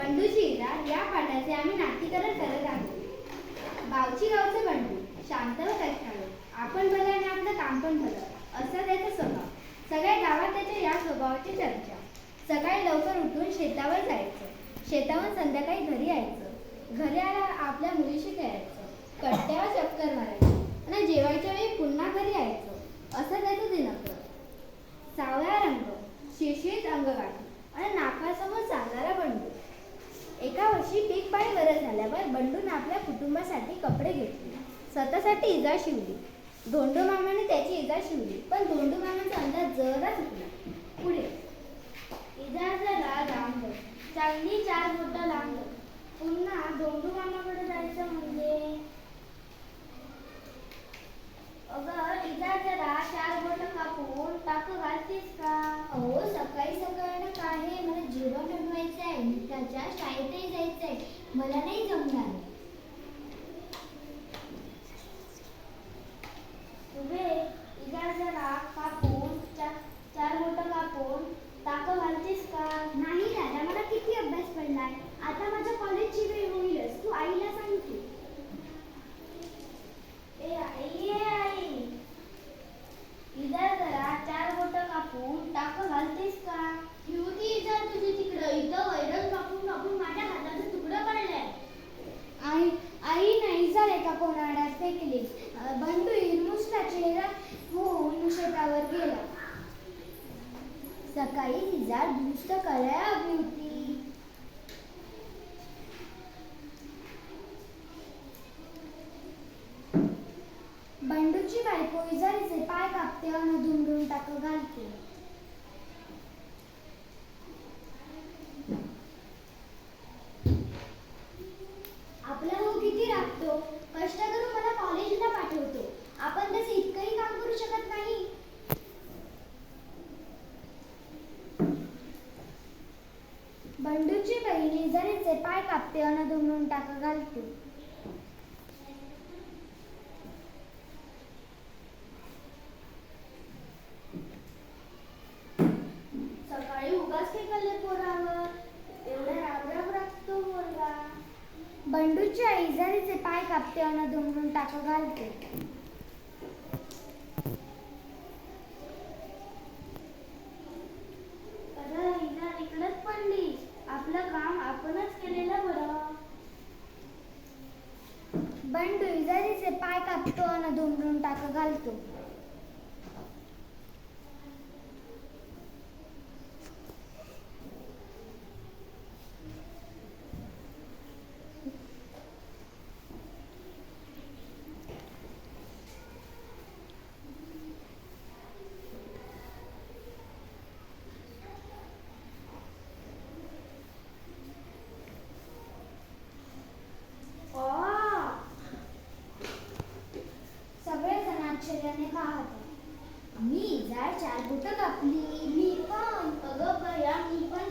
बंडूची या पाठाचे आम्ही नाट्यकरण करत आहोत. बावची गावचे बंडू शांत व कष्टाळू आपण भलं आणि आपलं काम पण भलं असं त्याचा स्वभाव. सगळ्या गावात त्याच्या या स्वभावाची चर्चा. सकाळी लवकर उठून शेतावर जायचं. शेतावर संध्याकाळी घरी यायचं. घरी आला आपल्या मुलीशी खेळायचं. कट्ट्यावर चक्कर मारायचं. आणि जेवायच्या वेळी पुन्हा घरी यायचं. असं त्याचं दिनक्रम. सावळा रंग शिशीत अंगगाठी. आणि नाकासमोर चालणारा बंडू. एका वर्षी पीक पाणी बरं झाल्यावर बंडून आपल्या कुटुंबासाठी कपडे घेतले. स्वतःसाठी इजा शिवली. धोंडू मामाने त्याची इजा शिवली पण धोंडू मामाचा अंदाज जरा चुकला पुढे. लांब चांगली चार बोटं लांब पुन्हा धोंडू मामाकडे जायचं म्हणजे? अगं इजा जरा चार बोट कापून टाकू घालतेस का? हो सकाळी सकाळी काय आहे, मला जेवण बनवायचं आहे त्याच्या मला नाही जमणार तुझे इजा जरा कापून चा- चार बोट कापून टाक घालतीस का नाही दादा मला किती अभ्यास पडलाय आता माझ्या कॉलेजची वेळ होईलच तू आईला सांग की ए आई ए आई इधर जरा चार बोट कापून टाक घालतेस का युवती इधर तुझी तिकडं इथं वैरण कापून कापून माझ्या हाताचं तुकडं पडलंय आई आई नाही झाले का कोणाडात फेकली बंधू हिरमुसला चेहरा होऊन शेतावर गेला. सकाळी तिचा दुरुस्त करायला हवी होती. बंडूची बायको इजारीचे पाय कापते आणि धुमधुम टाक घालते. बंडूची बहिणी इजारीचे पाय कापते अन धुंडून टाक घालते. सकाळी उगाच फेकले पोरावर? एवढा राबराब राखतो पोरगा बंडूची आई जरीचे पाय कापते अन दुमडून टाक घालते अगं इजार इकडंच पडली आपलं काम आपणच केलेलं बरं बंडू इजारीचे पाय कापतो आणि दुमडून टाक घालतो. आश्चर्याने पाहत. मी जाय चार कापली मी पण अगं बया मी पण